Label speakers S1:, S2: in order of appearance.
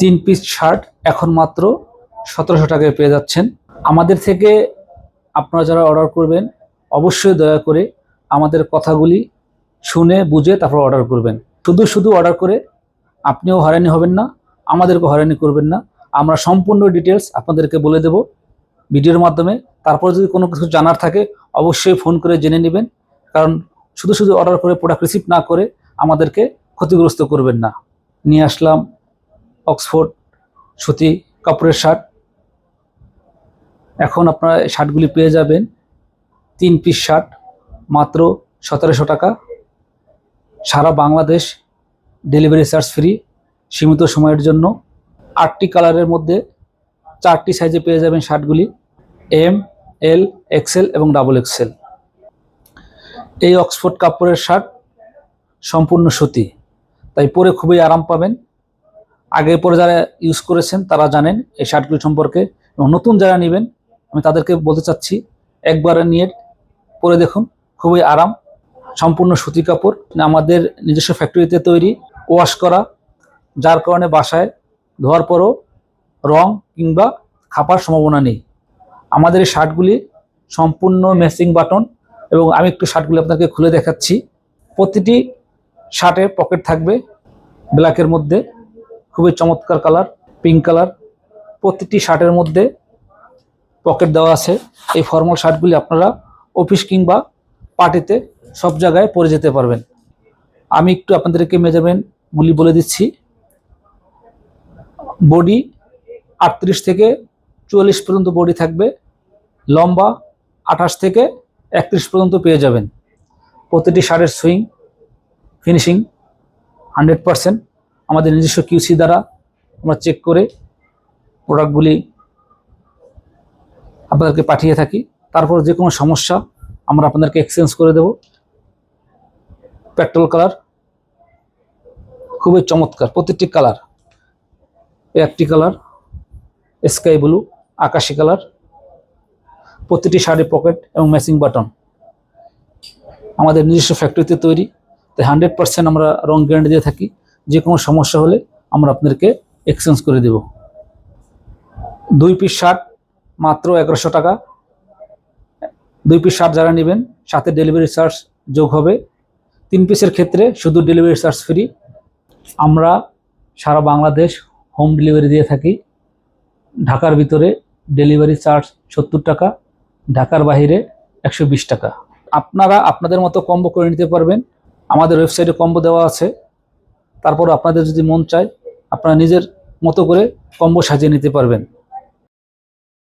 S1: তিন piece shirt এখন মাত্র সতেরোশো টাকায় পেয়ে যাচ্ছেন। আমাদের থেকে আপনারা যারা অর্ডার করবেন, অবশ্যই দয়া করে আমাদের কথাগুলি শুনে, বুঝে তারপর অর্ডার করবেন। শুধু শুধু অর্ডার করে আপনিও হয়রানি হবেন না আমাদেরকে হয়রানি করবেন না। আমরা সম্পূর্ণ ডিটেলস আপনাদেরকে বলে দেব ভিডিওর মাধ্যমে। তারপর যদি কোনো কিছু জানার থাকে, অবশ্যই ফোন করে জেনে নেবেন। কারণ শুধু শুধু অর্ডার করে প্রোডাক্ট রিসিভ না করে আমাদেরকে ক্ষতিগ্রস্ত করবেন না। নিয়ে আসলাম অক্সফোর্ড সুতি কাপড়ের শার্ট। এখন আপনারা শার্টগুলি পেয়ে যাবেন। তিন পিস শার্ট, মাত্র সতেরোশো টাকা। সারা বাংলাদেশ ডেলিভারি চার্জ ফ্রি সীমিত সময়ের জন্য। আটটি কালারের মধ্যে চারটি সাইজে পেয়ে যাবেন শার্টগুলি। এম এল এক্সেল এবং ডাবল এক্সেল এই অক্সফোর্ড কাপড়ের শার্ট সম্পূর্ণ সুতি, তাই পরে খুবই আরাম পাবেন। আগে পরে যারা ইউজ করেছেন, তারা জানেন এই শার্টগুলি সম্পর্কে এবং নতুন যারা নেবেন, আমি তাদেরকে বলতে চাচ্ছি, একবার নিয়ে পরে দেখুন, খুবই আরাম, সম্পূর্ণ সুতি কাপড় আমাদের নিজস্ব ফ্যাক্টরিতে তৈরি ওয়াশ করা, যার কারণে বাসায় ধোয়ার পরও রং কিংবা খাপার সম্ভাবনা নেই। আমাদের এই শার্টগুলি সম্পূর্ণ ম্যাচিং বাটন এবং আমি একটু শার্টগুলি আপনাকে খুলে দেখাচ্ছি। প্রতিটি শার্টে পকেট থাকবে ব্ল্যাকের মধ্যে। খুবই চমৎকার কালার পিঙ্ক কালার। প্রতিটি শার্টের মধ্যে পকেট দেওয়া আছে। এই ফর্মাল শার্টগুলি আপনারা অফিস কিংবা পার্টিতে সব জায়গায় পরে যেতে পারবেন। আমি একটু আপনাদেরকে মেজারমেন্টগুলি বলে দিচ্ছি। বডি আটত্রিশ থেকে চুয়াল্লিশ পর্যন্ত বডি থাকবে। লম্বা আঠাশ থেকে একত্রিশ পর্যন্ত পেয়ে যাবেন। প্রতিটি শার্টের সুইং ফিনিশিং হান্ড্রেড পারসেন্ট আমাদের নিজস্ব কিউসি দ্বারা আমরা চেক করে প্রোডাক্টগুলি আপনাদেরকে পাঠিয়ে থাকি। তারপর যে কোনো সমস্যা আমরা আপনাদেরকে এক্সচেঞ্জ করে দেব। পেট্রোল কালার খুবই চমৎকার, প্রতিটি কালার একটি কালার স্কাই ব্লু আকাশি কালার প্রতিটি শাড়ি পকেট এবং ম্যাচিং বাটন আমাদের নিজস্ব ফ্যাক্টরিতে তৈরি, তাই হান্ড্রেড পার্সেন্ট আমরা রং গ্যারান্টি দিয়ে থাকি। যে কোনো সমস্যা হলে আমরা আপনাদেরকে এক্সচেঞ্জ করে দেব। দুই পিস শার্ট মাত্র এগারোশো টাকা। দুই পিস শার্ট যারা নেবেন, সাথে ডেলিভারি চার্জ যোগ হবে। তিন পিসের ক্ষেত্রে শুধু ডেলিভারি চার্জ ফ্রি আমরা সারা বাংলাদেশ হোম ডেলিভারি দিয়ে থাকি। ঢাকার ভিতরে ডেলিভারি চার্জ সত্তর টাকা, ঢাকার বাইরে একশো টাকা। আপনারা আপনাদের মতো কম্বো করে নিতে পারবেন। আমাদের ওয়েবসাইটে কম্বো দেওয়া আছে। তারপর আপনাদের যদি মন চায় আপনারা নিজের মতো করে কম্ব সাজিয়ে নিতে পারবেন।